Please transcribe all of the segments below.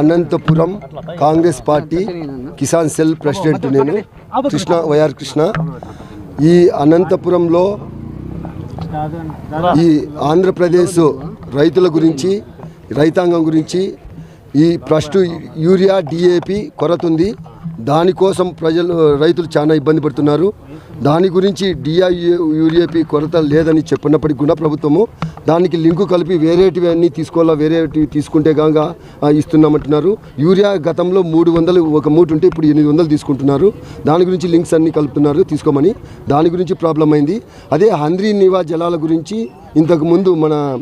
Anantapuram Congress party Kisan cell president నేను Krishna YR Krishna. ఈ అనంతపురంలో ఈ ఆంధ్రప్రదేశ్ రైతుల గురించి రైతాంగం గురించి ఈ ఫస్ట్ యూరియా డిఏపి కొరత ఉంది దానికోసం ప్రజలు రైతులు చాలా ఇబ్బంది పడుతున్నారు. దాని గురించి డిఐ యూరియాపి కొరత లేదని చెప్పినప్పటికీ కూడా ప్రభుత్వము దానికి లింకు కలిపి వేరేటివి అన్నీ తీసుకోవాలా వేరేటివి తీసుకుంటే కాగా ఇస్తున్నామంటున్నారు. యూరియా గతంలో మూడు వందలు ఒక మూట ఉంటే ఇప్పుడు ఎనిమిది వందలు తీసుకుంటున్నారు. దాని గురించి లింక్స్ అన్నీ కలుపుతున్నారు తీసుకోమని. దాని గురించి ప్రాబ్లం అయింది. అదే హంద్రీ నివా జలాల గురించి ఇంతకుముందు మన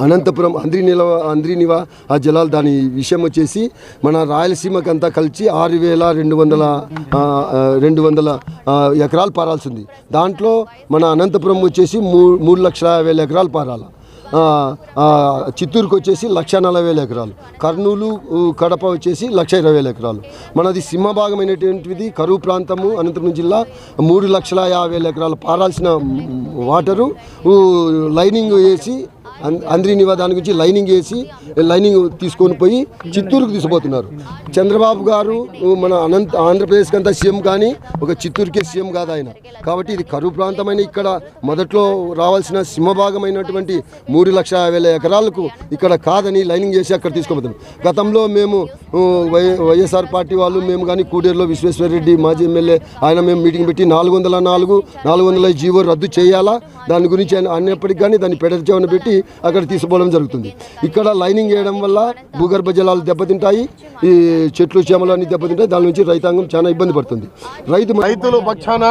అనంతపురం అంద్రి నిలవ అంద్రి నివా ఆ జలాలు దాని విషయం వచ్చేసి మన రాయలసీమకంతా కలిసి ఆరు వేల రెండు వందల రెండు వందల ఎకరాలు పారాల్సింది. దాంట్లో మన అనంతపురం వచ్చేసి మూ మూడు లక్షల యాభై వేల ఎకరాలు పారాల. చిత్తూరుకు వచ్చేసి లక్ష నలభై వేల ఎకరాలు. కర్నూలు కడప వచ్చేసి లక్ష ఇరవై వేల ఎకరాలు. మనది సింహభాగమైనటువంటిది కరువు ప్రాంతము అనంతపురం జిల్లా మూడు లక్షల యాభై వేల ఎకరాలు పారాల్సిన వాటరు లైనింగ్ వేసి అం- అంద్రి నివా దాని గురించి లైనింగ్ వేసి లైనింగ్ తీసుకొని పోయి చిత్తూరుకు తీసుకుపోతున్నారు. చంద్రబాబు గారు మన అనంత ఆంధ్రప్రదేశ్కి అంతా సీఎం కానీ ఒక చిత్తూరుకే సీఎం కాదు ఆయన. కాబట్టి ఇది కరువు ప్రాంతమైన ఇక్కడ మొదట్లో రావాల్సిన సింహభాగమైనటువంటి మూడు లక్షల వేల ఎకరాలకు ఇక్కడ కాదని లైనింగ్ చేసి అక్కడ తీసుకుపోతున్నాం గతంలో మేము వై వైఎస్ఆర్ పార్టీ వాళ్ళు మేము కానీ కూడేరులో విశ్వేశ్వరరెడ్డి మాజీ ఎమ్మెల్యే ఆయన మేము మీటింగ్ పెట్టి నాలుగు వందల నాలుగు నాలుగు వందల జీవో రద్దు చేయాలా? దాని గురించి ఆయన అన్నప్పటికీ కానీ దాన్ని పెడచేవన పెట్టి అక్కడ తీసుకుపోవడం జరుగుతుంది. ఇక్కడ లైనింగ్ చేయడం వల్ల భూగర్భ జలాలు దెబ్బతింటాయి. ఈ చెట్లు చేమలు అన్ని దెబ్బతింటాయి. దాని నుంచి రైతాంగం చాలా ఇబ్బంది పడుతుంది. రైతు రైతులు పక్షాన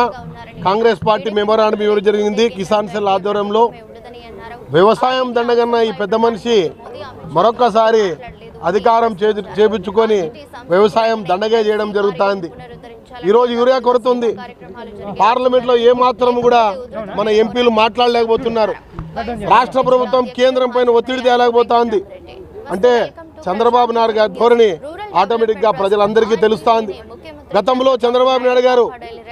కాంగ్రెస్ పార్టీ మెమోరాండం ఇవ్వడం జరిగింది. కిసాన్ సెల్ ఆధ్వర్యంలో వ్యవసాయం దండగన్న ఈ పెద్ద మనిషి మరొకసారి అధికారం చేపించుకొని వ్యవసాయం దండగే చేయడం జరుగుతుంది. ఈరోజు యూరియా కొరత ఉంది. పార్లమెంట్లో ఏ మాత్రం కూడా మన ఎంపీలు మాట్లాడలేకపోతున్నారు. రాష్ట్ర ప్రభుత్వం కేంద్రం పైన ఒత్తిడి తేలేకపోతా అంటే చంద్రబాబు నాయుడు గారి ధోరణి ఆటోమేటిక్గా ప్రజలందరికీ తెలుస్తోంది. గతంలో చంద్రబాబు నాయుడు గారు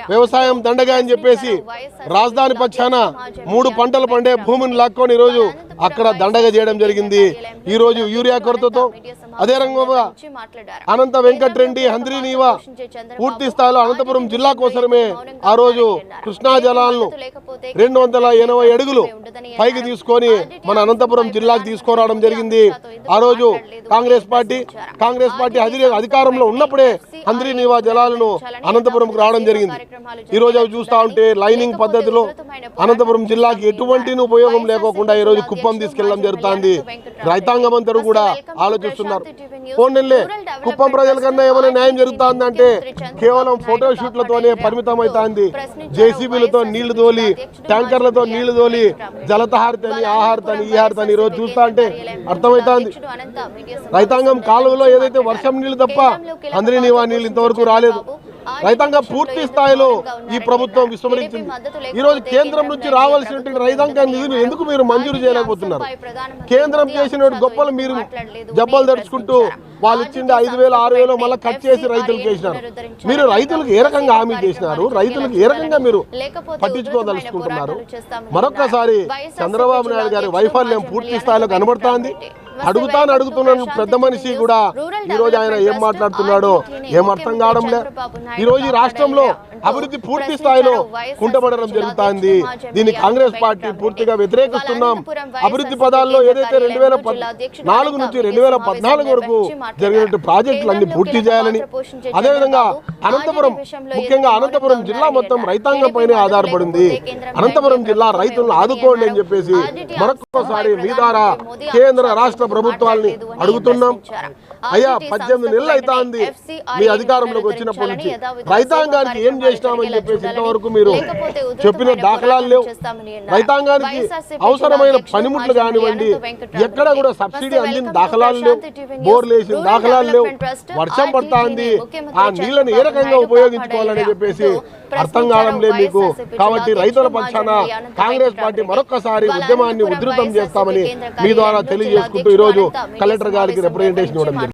వ్యవసాయం దండగా అని చెప్పేసి రాజధాని పక్షాన మూడు పంటలు పండే భూమిని లాక్కొని ఈరోజు అక్కడ దండగా చేయడం జరిగింది. ఈరోజు యూరియా కొరతతో అదే రంగంగా అనంత వెంకట్రెడ్డి హంద్రి నీవా పూర్తి స్థాయిలో అనంతపురం జిల్లా కోసమే ఆ రోజు కృష్ణా జలాలను రెండు వందల ఎనభై అడుగులు పైకి తీసుకొని మన అనంతపురం జిల్లాకు తీసుకురావడం జరిగింది. ఆ రోజు కాంగ్రెస్ పార్టీ కాంగ్రెస్ పార్టీ అధి- అధికారంలో ఉన్నప్పుడే హంద్రి నీవా జలాలను అనంతపురంకు రావడం జరిగింది. ఈ రోజు అవి చూస్తా ఉంటే లైనింగ్ పద్ధతిలో అనంతపురం జిల్లాకి ఎటువంటి ఉపయోగం లేకోకుండా ఈ రోజు కుప్పం తీసుకెళ్ళడం జరుగుతుంది. రైతాంగం అందరూ కూడా ఆలోచిస్తున్నారు. పోన్లే కుప్పం ప్రజల కన్నా ఏమైనా న్యాయం జరుగుతుందంటే కేవలం ఫోటో షూట్లతోనే పరిమితం అవుతుంది జేసీబీలతో నీళ్ళు తోలి ట్యాంకర్లతో నీళ్ళు తోలి జలతహారతని ఆహారతని ఈ హారతని ఈ రోజు చూస్తా అంటే అర్థమవుతుంది. రైతాంగం కాలువలో ఏదైతే వర్షం నీళ్ళు తప్ప అందరి నీవా నీళ్ళు ఇంతవరకు రాలేదు. రైతాంగం పూర్తి స్థాయిలో ఈ ప్రభుత్వం విస్మరించింది ఈ రోజు కేంద్రం నుంచి రావాల్సినటువంటి రైతాంగ నిధులు ఎందుకు మీరు మంజూరు చేయలేకపోతున్నారు? కేంద్రం చేసిన గొప్పలు మీరు జబ్బలు తెరుచుకుంటూ వాళ్ళు ఇచ్చింది ఐదు వేలు ఆరు వేలు మళ్ళీ కట్ చేసి రైతులకు వేసినారు మీరు రైతులకు ఏ రకంగా హామీ చేసినారు? రైతులకు ఏ రకంగా మీరు పట్టించుకోదలుచుకుంటున్నారు? మరొక్కసారి చంద్రబాబు నాయుడు గారి వైఫల్యం పూర్తి స్థాయిలో కనబడుతోంది. అడుగుతాను అడుగుతున్నాను పెద్ద మనిషి కూడా. ఈ రోజు ఆయన ఏం మాట్లాడుతున్నాడో ఏం అర్థం కావడం లే ఈ రోజు ఈ రాష్ట్రంలో అభివృద్ధి పూర్తి స్థాయిలో కుంటపడడం జరుగుతోంది. దీన్ని కాంగ్రెస్ పార్టీ పూర్తిగా వ్యతిరేకిస్తున్నాం అభివృద్ధి పదాల్లో ఏదైతే రెండు వేల నాలుగు నుంచి రెండు వేల పద్నాలుగు వరకు జరిగినట్టు ప్రాజెక్టులు అన్ని పూర్తి చేయాలని అదేవిధంగా అనంతపురం ముఖ్యంగా అనంతపురం జిల్లా మొత్తం రైతాంగం పైనే ఆధారపడింది అనంతపురం జిల్లా రైతులను ఆదుకోండి అని చెప్పేసి మరొకసారి మీ ద్వారా కేంద్ర రాష్ట్ర ప్రభుత్వాల్ని అడుగుతున్నాం. అయ్యా పద్దెనిమిది నెలలు అవుతాంది మీ అధికారంలోకి వచ్చినప్పటి నుంచి రైతాంగానికి ఏం చేసినామని చెప్పేసి ఇంతవరకు మీరు చెప్పిన దాఖలాలు లేవు. రైతాంగానికి అవసరమైన పనిముట్లు కానివ్వండి ఎక్కడ కూడా సబ్సిడీ అందిన దాఖలాలు లేవు. బోర్లు వేసిన దాఖలాలు లేవు. వర్షం పడతా ఉంది ఆ నీళ్ళని ఏ రకంగా ఉపయోగించుకోవాలని చెప్పేసి అర్థం కావడం లేదు మీకు. కాబట్టి రైతుల పక్షాన కాంగ్రెస్ పార్టీ మరొక్కసారి ఉద్యమాన్ని ఉధృతం చేస్తామని మీ ద్వారా తెలియజేసుకుంటూ ఈరోజు కలెక్టర్ గారికి రిప్రజెంటేషన్ ఇవ్వడం జరిగింది